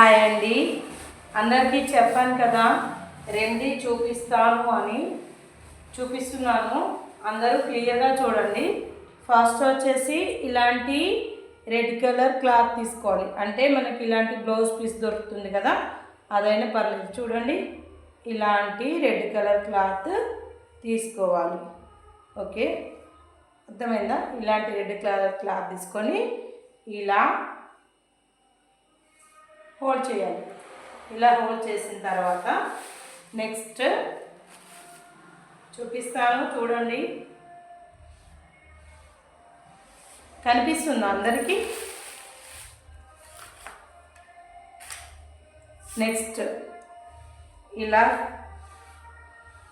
Hi అండి. అందరికీ చెప్పాను కదా రెండి చూపిస్తాను అని చూపిస్తున్నాను. అందరూ క్లియర్గా చూడండి. ఫస్ట్ వచ్చేసి ఇలాంటి రెడ్ కలర్ క్లాత్ తీసుకోవాలి. అంటే మనకి ఇలాంటి బ్లౌజ్ పీస్ దొరుకుతుంది కదా అదైనా పర్లేదు. చూడండి ఇలాంటి రెడ్ కలర్ క్లాత్ తీసుకోవాలి. ఓకే అర్థమైందా? ఇలాంటి రెడ్ కలర్ క్లాత్ తీసుకొని ఇలా హోల్డ్ చేయాలి. ఇలా హోల్డ్ చేసిన తర్వాత నెక్స్ట్ చూపిస్తాను చూడండి. కనిపిస్తుంది అందరికీ? నెక్స్ట్ ఇలా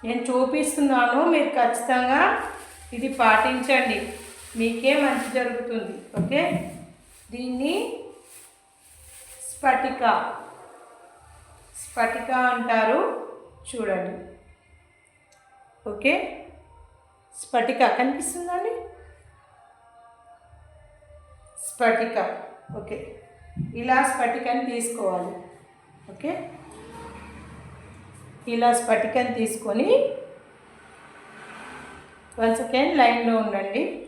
నేను చూపిస్తున్నాను మీరు ఖచ్చితంగా ఇది పాటించండి. మీకే మంచి జరుగుతుంది ఓకే? దీన్ని స్ఫటిక. స్ఫటిక అంటారు. చూడండి. ఓకే? స్ఫటిక కనిపిస్తుందండి? స్ఫటిక. ఓకే. ఇలా స్ఫటికని తీసుకోవాలి. ఓకే? ఇలా స్ఫటికని తీసుకొని వన్ సెకండ్ లైన్లో ఉండండి.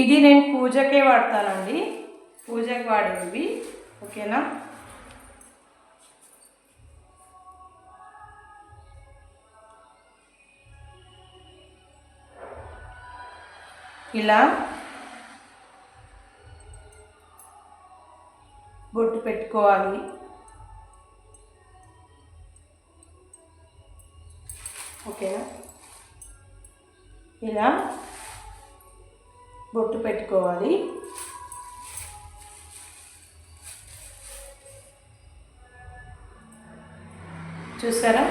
ఇది నేను పూజకే వాడతానండి. పూజకి వాడేవి. ఓకేనా? ఇలా బొట్టు పెట్టుకోవాలి. ఓకేనా? ఇలా బొట్టు పెట్టుకోవాలి. చూసారా?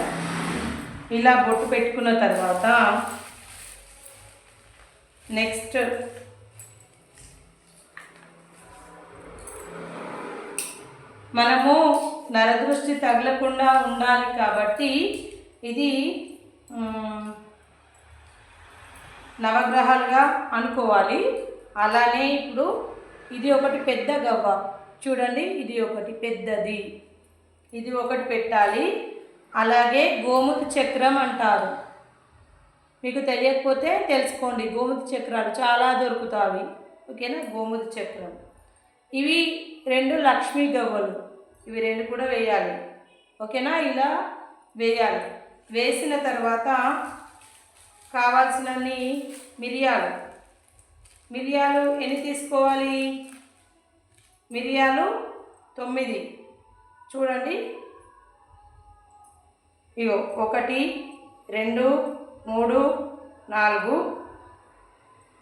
ఇలా బొట్టు పెట్టుకున్న తర్వాత నెక్స్ట్ మనము నరదృష్టి తగలకుండా ఉండాలి కాబట్టి ఇది నవగ్రహాలుగా అనుకోవాలి. అలానే ఇప్పుడు ఇది ఒకటి పెద్ద గవ్వ. చూడండి ఇది ఒకటి పెద్దది. ఇది ఒకటి పెట్టాలి. అలాగే గోముతి చక్రం అంటారు. మీకు తెలియకపోతే తెలుసుకోండి. గోముతి చక్రాలు చాలా దొరుకుతాయి. ఓకేనా? గోముతి చక్రం. ఇవి రెండు లక్ష్మీ గవ్వలు. ఇవి రెండు కూడా వేయాలి. ఓకేనా? ఇలా వేయాలి. వేసిన తర్వాత కావాల్సినన్ని మిరియాలు. మిరియాలు ఎన్ని తీసుకోవాలి? మిరియాలు తొమ్మిది. చూడండి. ఇగో ఒకటి రెండు మూడు నాలుగు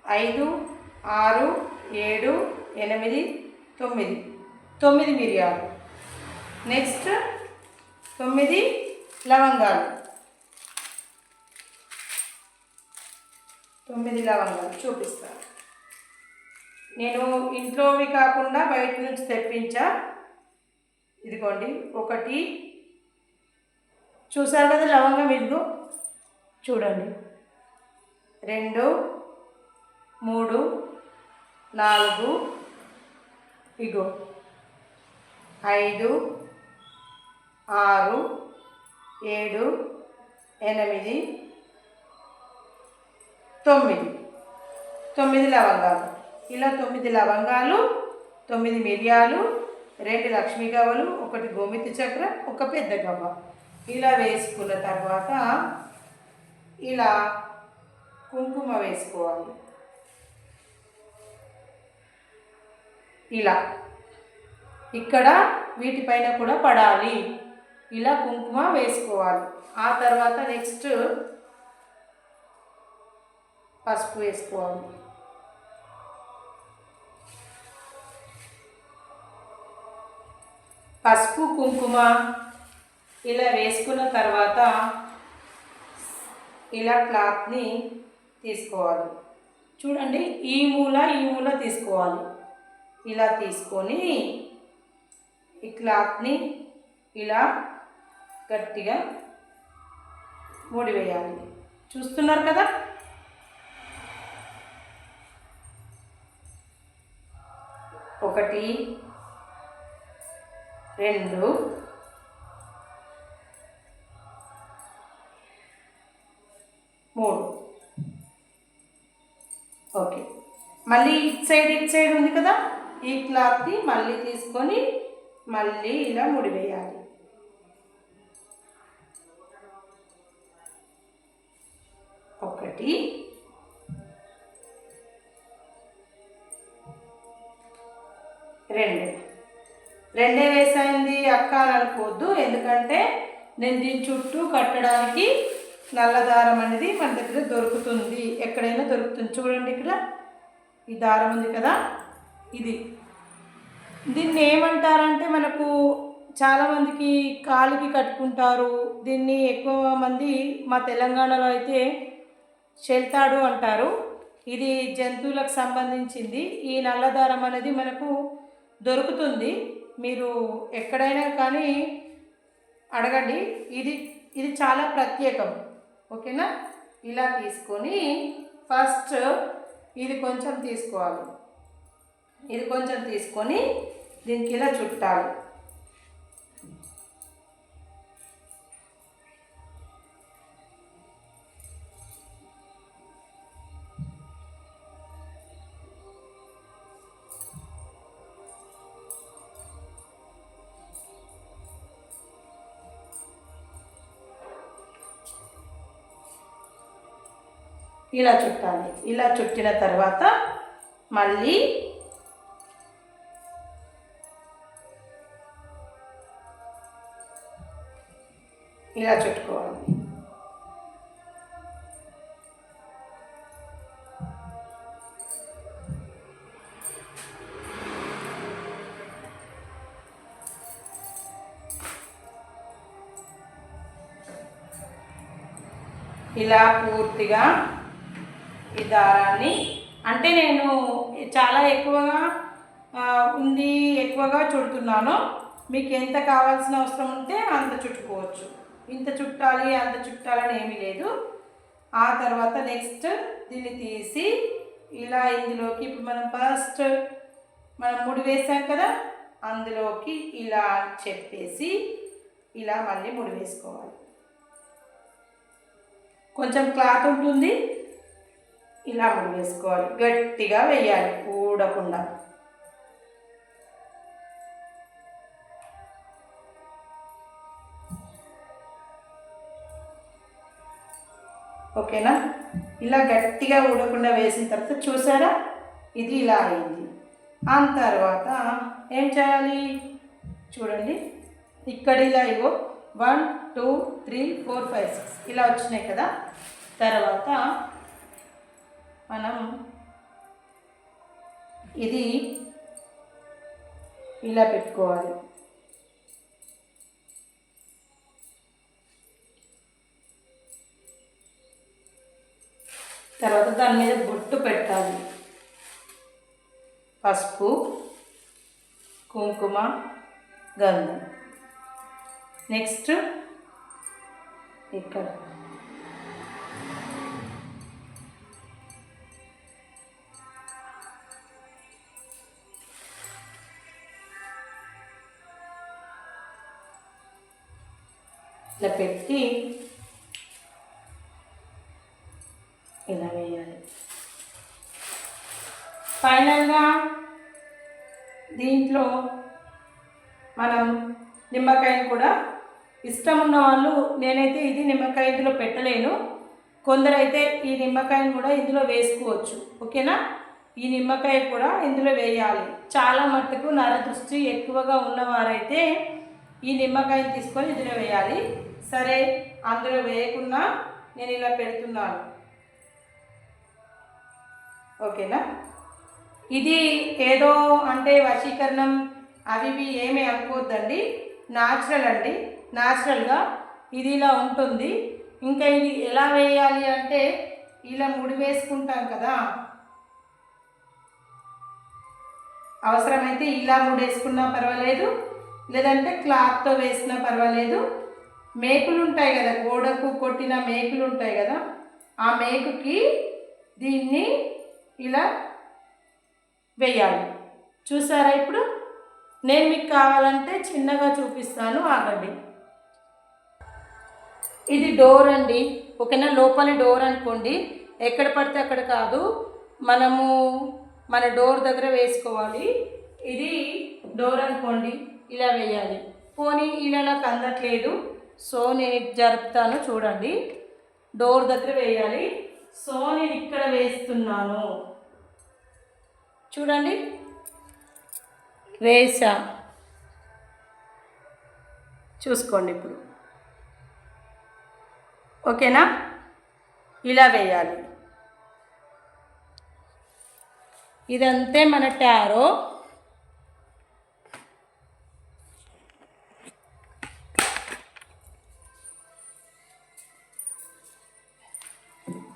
ఐదు ఆరు ఏడు ఎనిమిది తొమ్మిది. తొమ్మిది మిరియాలు. నెక్స్ట్ తొమ్మిది లవంగాలు. తొమ్మిది లవంగాలు చూపిస్తాను నేను ఇంట్లోవి కాకుండా బయట నుంచి తెప్పించా. ఇదిగోండి ఒకటి. చూసారు కదా లవంగం ఇదిగో చూడండి. రెండు మూడు నాలుగు ఇగో. ఐదు ఆరు ఏడు ఎనిమిది తొమ్మిది. తొమ్మిది లవంగాలు. ఇలా తొమ్మిది లవంగాలు తొమ్మిది మిరియాలు రెండు లక్ష్మీ గవ్వలు ఒకటి గోమితి చక్ర ఒక పెద్ద గవ్వ. ఇలా వేసుకున్న తర్వాత ఇలా కుంకుమ వేసుకోవాలి. ఇలా. ఇక్కడ వీటిపైన కూడా పడాలి. ఇలా కుంకుమ వేసుకోవాలి. ఆ తర్వాత నెక్స్ట్ పసుపు వేసుకోవాలి. పసుపు కుంకుమ ఇలా వేసుకున్న తర్వాత ఇలా క్లాత్ని తీసుకోవాలి. చూడండి ఈ మూల ఈ మూల తీసుకోవాలి. ఇలా తీసుకొని ఈ క్లాత్ని ఇలా గట్టిగా మూడివేయాలి. చూస్తున్నారు కదా? ఒకటి రెండు మూడు. ఓకే. మళ్ళీ ఇటు సైడ్ ఇటు సైడ్ ఉంది కదా? ఈ క్లాత్ని మళ్ళీ తీసుకొని మళ్ళీ ఇలా ముడివేయాలి. రెండే వేసైంది అక్క అని అనుకోవద్దు ఎందుకంటే నేను దీని చుట్టూ కట్టడానికి నల్ల దారం అనేది మన దగ్గర దొరుకుతుంది. ఎక్కడైనా దొరుకుతుంది. చూడండి ఇక్కడ. ఈ దారం ఉంది కదా. ఇది. దీన్ని ఏమంటారంటే మనకు చాలామందికి కాలికి కట్టుకుంటారు. దీన్ని ఎక్కువ మంది మా తెలంగాణలో అయితే చెల్తాడు అంటారు. ఇది జంతువులకు సంబంధించింది. ఈ నల్లదారం అనేది మనకు దొరుకుతుంది. మీరు ఎక్కడైనా కానీ అడగండి. ఇది ఇది చాలా ప్రత్యేకం. ఓకేనా? ఇలా తీసుకొని ఫస్ట్ ఇది కొంచెం తీసుకోవాలి. ఇది కొంచెం తీసుకొని దీనికి ఇలా చుట్టాలి. ఇలా చుట్టాలి. ఇలా చుట్టిన తర్వాత మళ్ళీ ఇలా చుట్టుకోవాలి. ఇలా పూర్తిగా దారాన్ని. అంటే నేను చాలా ఎక్కువగా ఉంది ఎక్కువగా చుడుతున్నాను. మీకు ఎంత కావాల్సిన అవసరం ఉంటే అంత చుట్టుకోవచ్చు. ఇంత చుట్టాలి అంత చుట్టాలని ఏమీ లేదు. ఆ తర్వాత నెక్స్ట్ దీన్ని తీసి ఇలా ఇందులోకి ఇప్పుడు మనం ఫస్ట్ మనం ముడి వేసాం కదా అందులోకి ఇలా చెప్పేసి ఇలా మళ్ళీ ముడి వేసుకోవాలి. కొంచెం క్లాత్ ఉంటుంది. ఇలా ముడి వేసుకోవాలి గట్టిగా వేయాలి. ఊడకుండా. ఓకేనా? ఇలా గట్టిగా ఊడకుండా వేసిన తర్వాత చూసారా? ఇది ఇలా అయింది. ఆ తర్వాత ఏం చేయాలి? చూడండి. ఇక్కడ ఇలా ఇగో one two three four five six. ఇలా వచ్చినాయి కదా. తర్వాత మనం ఇది ఇలా పెట్టుకోవాలి. తర్వాత దాని మీద బొట్టు పెట్టాలి. పసుపు కుంకుమ గంధం. నెక్స్ట్ ఇక్కడ. ఇట్లా పెట్టి ఇలా వేయాలి. ఫైనల్గా దీంట్లో మనం నిమ్మకాయని కూడా ఇష్టం ఉన్న వాళ్ళు నేనైతే ఇది నిమ్మకాయ ఇందులో పెట్టలేను. కొందరైతే ఈ నిమ్మకాయని కూడా ఇందులో వేసుకోవచ్చు. ఓకేనా? ఈ నిమ్మకాయ కూడా ఇందులో వేయాలి. చాలా మట్టుకు నరదృష్టి ఎక్కువగా ఉన్నవారైతే ఈ నిమ్మకాయని తీసుకొని ఇందులో వేయాలి. సరే అందులో వేయకుండా నేను ఇలా పెడుతున్నాను. ఓకేనా? ఇది ఏదో అంటే వశీకరణం అవి ఇవి ఏమీ అనుకోవద్దండి న్యాచురల్ అండి. న్యాచురల్గా ఇది ఇలా ఉంటుంది. ఇంకా ఇది ఎలా వేయాలి అంటే ఇలా ముడి వేసుకుంటాం కదా. అవసరమైతే ఇలా ముడేసుకున్నా పర్వాలేదు. లేదంటే క్లాత్తో వేసినా పర్వాలేదు. మేకులు ఉంటాయి కదా గోడకు కొట్టిన మేకులు ఉంటాయి కదా ఆ మేకుకి దీన్ని ఇలా వేయాలి. చూసారా ఇప్పుడు? నేను మీకు కావాలంటే చిన్నగా చూపిస్తాను ఆగండి. ఇది డోర్ అండి. ఓకేనా? లోపలి డోర్ అనుకోండి. ఎక్కడ పడితే అక్కడ కాదు. మనము మన డోర్ దగ్గర వేసుకోవాలి. ఇది డోర్ అనుకోండి. ఇలా వేయాలి. పోనీ ఇలా నాకు అందట్లేదు. సో నేను జరుపుతాను చూడండి. డోర్ దగ్గర వేయాలి. సో నేను ఇక్కడ వేస్తున్నాను. చూడండి. వేసా. చూసుకోండి ఇప్పుడు. ఓకేనా? ఇలా వేయాలి. ఇదంతే మన టారో.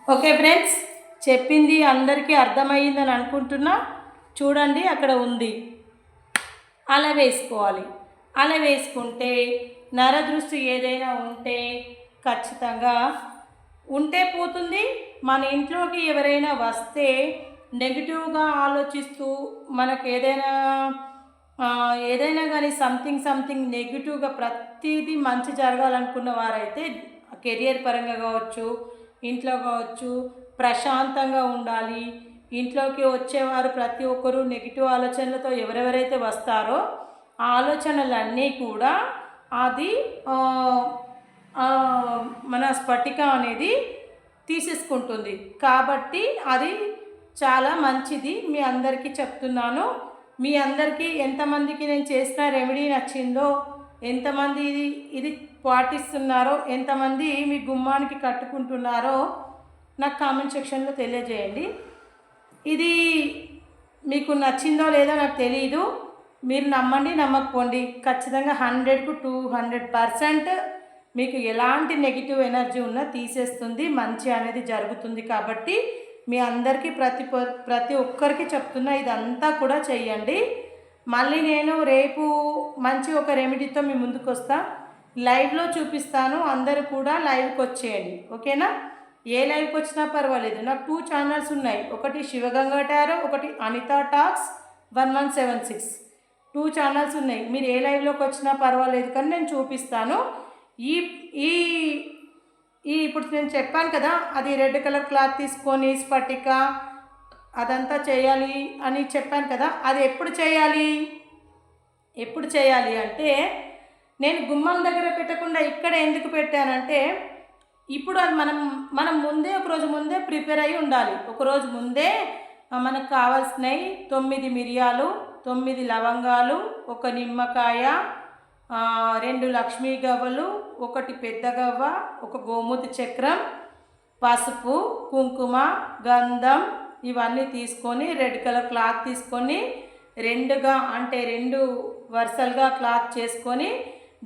ఓకే ఫ్రెండ్స్ చెప్పింది అందరికీ అర్థమయ్యిందని అనుకుంటున్నా. చూడండి అక్కడ ఉంది. అలా వేసుకోవాలి. అలా వేసుకుంటే నరదృష్టి ఏదైనా ఉంటే ఖచ్చితంగా ఉంటే పోతుంది. మన ఇంట్లోకి ఎవరైనా వస్తే నెగిటివ్గా ఆలోచిస్తూ మనకు ఏదైనా ఏదైనా కానీ సంథింగ్ సంథింగ్ నెగిటివ్గా ప్రతిదీ మంచి జరగాలనుకున్న వారైతే కెరియర్ పరంగా కావచ్చు ఇంట్లో కావచ్చు ప్రశాంతంగా ఉండాలి. ఇంట్లోకి వచ్చేవారు ప్రతి ఒక్కరూ నెగిటివ్ ఆలోచనలతో ఎవరెవరైతే వస్తారో ఆ ఆలోచనలన్నీ కూడా అది మన స్ఫటిక అనేది తీసేసుకుంటుంది. కాబట్టి అది చాలా మంచిది. మీ అందరికీ చెప్తున్నాను. మీ అందరికీ ఎంతమందికి నేను చేసిన రెమెడీ నచ్చిందో ఎంతమంది ఇది ఇది పాటిస్తున్నారో ఎంతమంది మీ గుమ్మానికి కట్టుకుంటున్నారో నాకు కామెంట్ సెక్షన్లో తెలియజేయండి. ఇది మీకు నచ్చిందో లేదో నాకు తెలియదు మీరు నమ్మండి నమ్మకపోండి. ఖచ్చితంగా హండ్రెడ్కు టూ హండ్రెడ్ పర్సెంట్ మీకు ఎలాంటి నెగిటివ్ ఎనర్జీ ఉన్నా తీసేస్తుంది మంచి అనేది జరుగుతుంది కాబట్టి మీ అందరికీ ప్రతి ప్రతి ఒక్కరికి చెప్తున్నా ఇదంతా కూడా చెయ్యండి. మళ్ళీ నేను రేపు మంచి ఒక రెమెడీతో మీ ముందుకు వస్తా. లైవ్లో చూపిస్తాను అందరూ కూడా లైవ్కి వచ్చేయండి. ఓకేనా? ఏ లైవ్కి వచ్చినా పర్వాలేదు. నాకు టూ ఛానల్స్ ఉన్నాయి. ఒకటి శివగంగా టారో ఒకటి Anitha talks one one seven six. Two channels ఉన్నాయి. మీరు ఏ లైవ్లోకి వచ్చినా పర్వాలేదు కానీ నేను చూపిస్తాను. ఈ ఈ ఈ ఇప్పుడు నేను చెప్పాను కదా అది రెడ్ కలర్ క్లాత్ తీసుకొని స్పటిక అదంతా చేయాలి అని చెప్పాను కదా అది ఎప్పుడు చేయాలి? ఎప్పుడు చేయాలి అంటే నేను గుమ్మం దగ్గర పెట్టకుండా ఇక్కడ ఎందుకు పెట్టానంటే ఇప్పుడు అది మనం మనం ముందే ఒక రోజు ముందే ప్రిపేర్ అయి ఉండాలి. ఒకరోజు ముందే మనకు కావాల్సినవి తొమ్మిది మిరియాలు తొమ్మిది లవంగాలు ఒక నిమ్మకాయ రెండు లక్ష్మీ గవ్వలు ఒకటి పెద్ద గవ్వ ఒక గోమూతి చక్రం పసుపు కుంకుమ గంధం ఇవన్నీ తీసుకొని రెడ్ కలర్ క్లాత్ తీసుకొని రెండుగా అంటే రెండు వరుసలుగా క్లాత్ చేసుకొని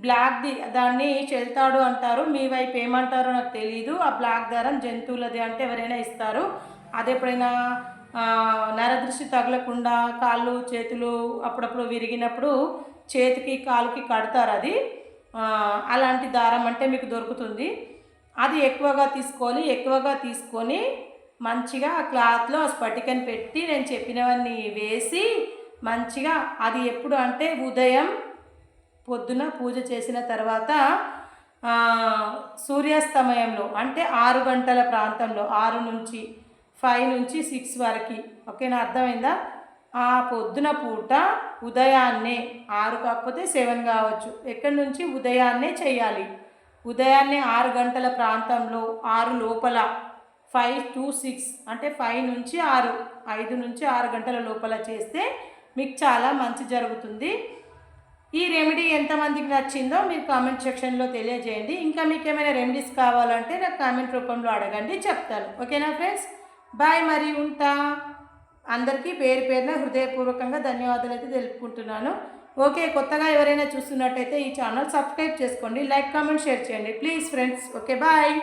బ్లాక్ది దాన్ని చెల్తాడు అంటారు. మీ వైపు ఏమంటారో నాకు తెలియదు ఆ బ్లాక్ దారం జంతువులది అంటే ఎవరైనా ఇస్తారు. అది ఎప్పుడైనా నరదృష్టి తగలకుండా కాళ్ళు చేతులు అప్పుడప్పుడు విరిగినప్పుడు చేతికి కాలుకి కడతారు అది. అలాంటి దారం అంటే మీకు దొరుకుతుంది. అది ఎక్కువగా తీసుకోవాలి ఎక్కువగా తీసుకొని మంచిగా ఆ క్లాత్లో స్పటికని పెట్టి నేను చెప్పినవన్నీ వేసి మంచిగా అది ఎప్పుడు అంటే ఉదయం పొద్దున పూజ చేసిన తర్వాత సూర్యాస్తమయంలో అంటే ఆరు గంటల ప్రాంతంలో ఆరు నుంచి ఫైవ్ నుంచి సిక్స్ వరకు. ఓకేనా? అర్థమైందా? ఆ పొద్దున పూట ఉదయాన్నే ఆరు కాకపోతే సెవెన్ కావచ్చు. ఎక్కడి నుంచి? ఉదయాన్నే చేయాలి. ఉదయాన్నే ఆరు గంటల ప్రాంతంలో ఆరు లోపల ఫైవ్ టు సిక్స్ అంటే ఫైవ్ నుంచి ఆరు ఐదు నుంచి ఆరు గంటల లోపల చేస్తే మీకు చాలా మంచి జరుగుతుంది. ఈ రెమెడీ ఎంతమందికి నచ్చిందో మీరు కామెంట్ సెక్షన్లో తెలియజేయండి. ఇంకా మీకు ఏమైనా రెమెడీస్ కావాలంటే నాకు కామెంట్ రూపంలో అడగండి చెప్తాను. ఓకేనా ఫ్రెండ్స్ బాయ్ మరి ఉంటా. అందరికీ పేరు పేరున హృదయపూర్వకంగా ధన్యవాదాలు అయితే తెలుపుకుంటున్నాను. ఓకే కొత్తగా ఎవరైనా చూస్తున్నట్టయితే ఈ ఛానల్ సబ్స్క్రైబ్ చేసుకోండి. లైక్ కామెంట్ షేర్ చేయండి. Please friends okay bye